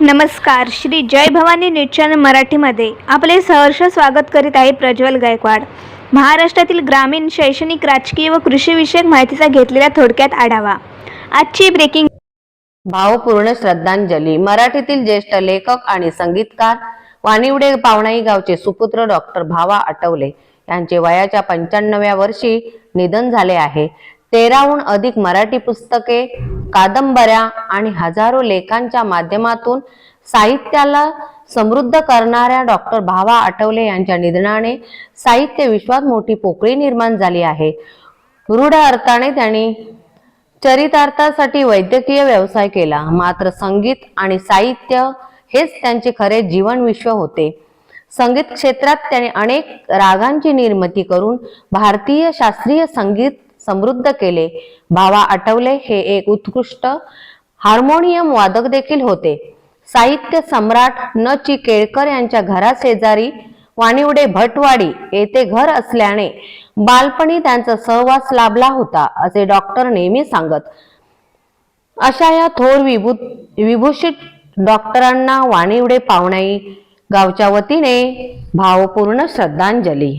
नमस्कार Shri Jai Bhavani news channel मराठीमध्ये आपले सहर्ष स्वागत करीत आहे प्रज्वल गायकवाड. महाराष्ट्रातील ग्रामीण शैक्षणिक राजकीय व कृषीविषयक माहितीचा घेतलेला थोडक्यात आढावा. आजची ब्रेकिंग भावपूर्ण श्रद्धांजली मराठीतील ज्येष्ठ लेखक आणि संगीतकार वानिवडे पावणाई गावचे सुपुत्र डॉक्टर भावा आटवले यांचे वयाच्या पंच्याण्णव्या वर्षी निधन झाले आहे. तेराहून अधिक मराठी पुस्तके कादंबऱ्या आणि हजारो लेखांच्या माध्यमातून साहित्याला समृद्ध करणाऱ्या डॉक्टर भावा आठवले यांच्या निधनाने साहित्य विश्वात मोठी पोकळी निर्माण झाली आहे. रूढ अर्थाने त्यांनी चरितार्थासाठी वैद्यकीय व्यवसाय केला. मात्र संगीत आणि साहित्य हेच त्यांचे खरे जीवन विश्व होते. संगीत क्षेत्रात त्याने अनेक रागांची निर्मिती करून भारतीय शास्त्रीय संगीत समृद्ध केले. भावा आठवले हे एक उत्कृष्ट हार्मोनियम वादक देखील होते. साहित्य सम्राट न ची केळकर यांच्या घराशेजारी वाणिवडे भटवाडी येथे घर असल्याने बालपणी त्यांचा सहवास लाभला होता असे डॉक्टर नेहमी सांगत. अशा या थोर विभू विभूषित डॉक्टरांना वाणिवडे पावणाई गावच्या वतीने भावपूर्ण श्रद्धांजली.